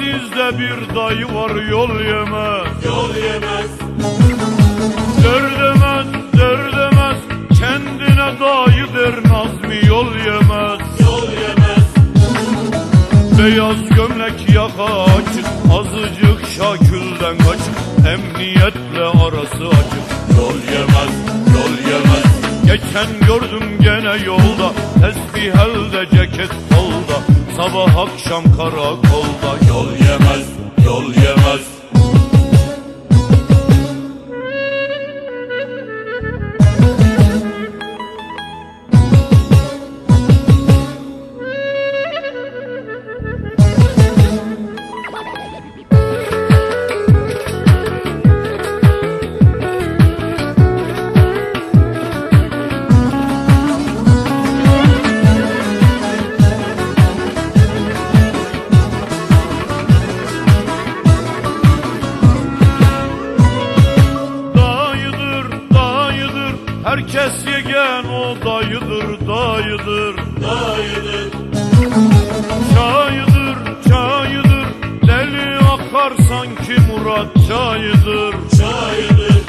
Bizde bir dayı var yol yemez. Yol yemez. Derdemez, derdemez Kendine dayı der Nazmi yol yemez. Yol yemez. Beyaz gömlek yaka açık Azıcık şakülden kaçık Emniyetle arası açık. Yol yemez Yol yemez. Geçen gördüm gene yolda Tesbih elde ceket kolda Sabah akşam karakolda Yol yemez Yol yemez Herkes yegen o dayıdır, dayıdır. Dayıdır. Çayıdır, çayıdır. Deli akar sanki Murat çayıdır. Çayıdır.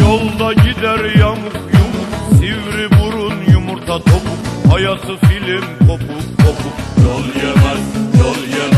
Yolda gider yamuk yumuk Sivri burun yumurta topuk. Hayatı film kopuk kopuk. Yol yemez Yol yemez